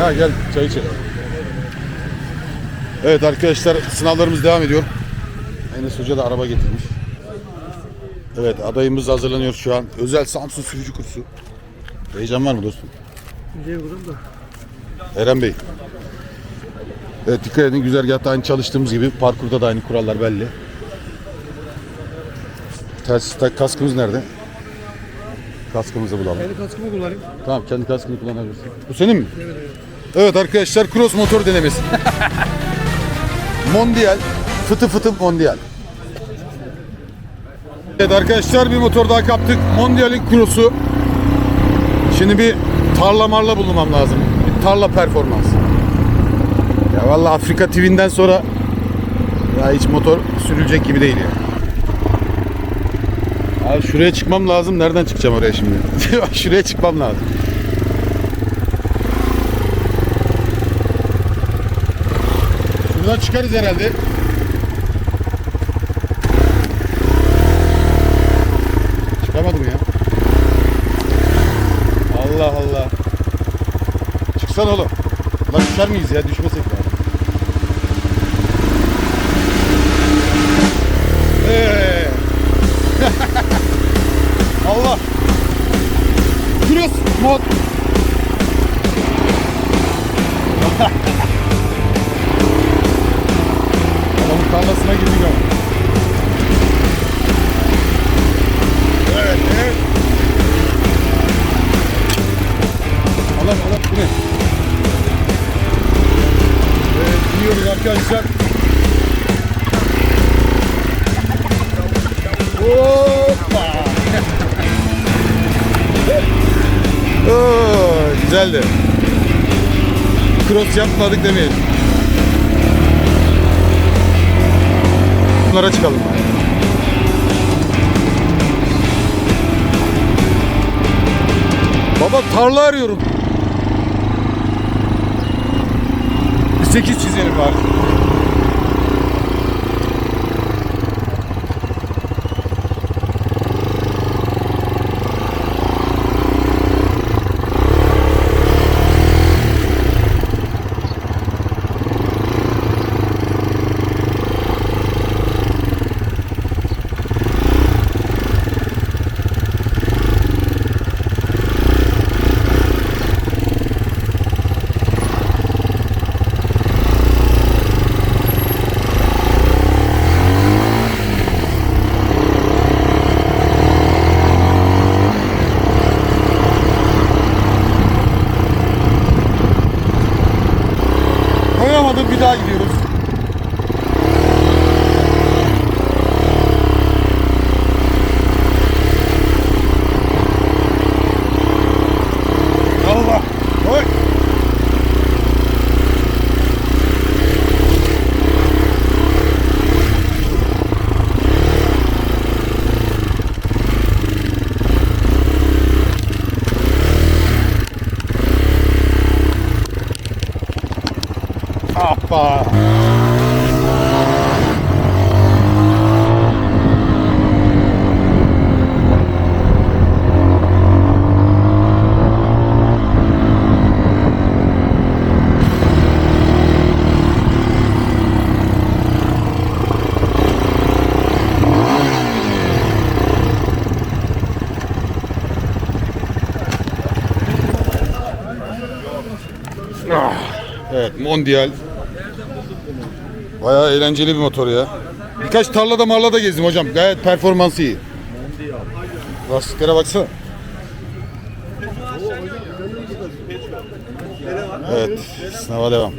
Ha gel çay içelim. Evet arkadaşlar sınavlarımız devam ediyor. Enes Hoca da araba getirmiş. Evet adayımız hazırlanıyor şu an. Özel Samsun sürücü kursu. Heyecan var mı dostum? Eren Bey. Evet dikkat edin güzergahta aynı çalıştığımız gibi parkurda da aynı kurallar belli. Ters tak kaskımız nerede? Kaskımızı bulalım. Kendi kaskımı kullanayım. Tamam kendi kaskını kullanabilirsin. Bu senin mi? Evet, evet. Arkadaşlar cross motor denemesi. mondial. Fıtı fıtı mondial. Evet arkadaşlar bir motor daha kaptık. Mondial'in cross'u. Şimdi bir tarla marla bulmam lazım. Bir tarla performans. Ya vallahi Afrika TV'nden sonra ya hiç motor sürülecek gibi değil ya. Abi şuraya çıkmam lazım. Nereden çıkacağım oraya şimdi? şuraya çıkmam lazım. Şuradan çıkarız herhalde. Çıkamadım ya. Allah Allah. Çıksan oğlum. Lan düşer miyiz ya? Düşmesek ya. Ee. Allah. Cross mod. tarlasına ama. Evet, evet. Allah Allah bu ne? Evet, gidiyoruz arkadaşlar. Hoppa. Oo, güzeldi. Cross yapmadık demeyelim. Bunlara çıkalım. Baba tarla arıyorum. Bir 8 çizelim bari. Koyamadım bir daha gidiyoruz. Allah. Oy. Hoppa. Ah, Evet, Mondial. Bayağı eğlenceli bir motor ya. Birkaç tarlada marlada gezdim hocam. Gayet performansı iyi. Lastiklere baksana. Evet, sınava devam.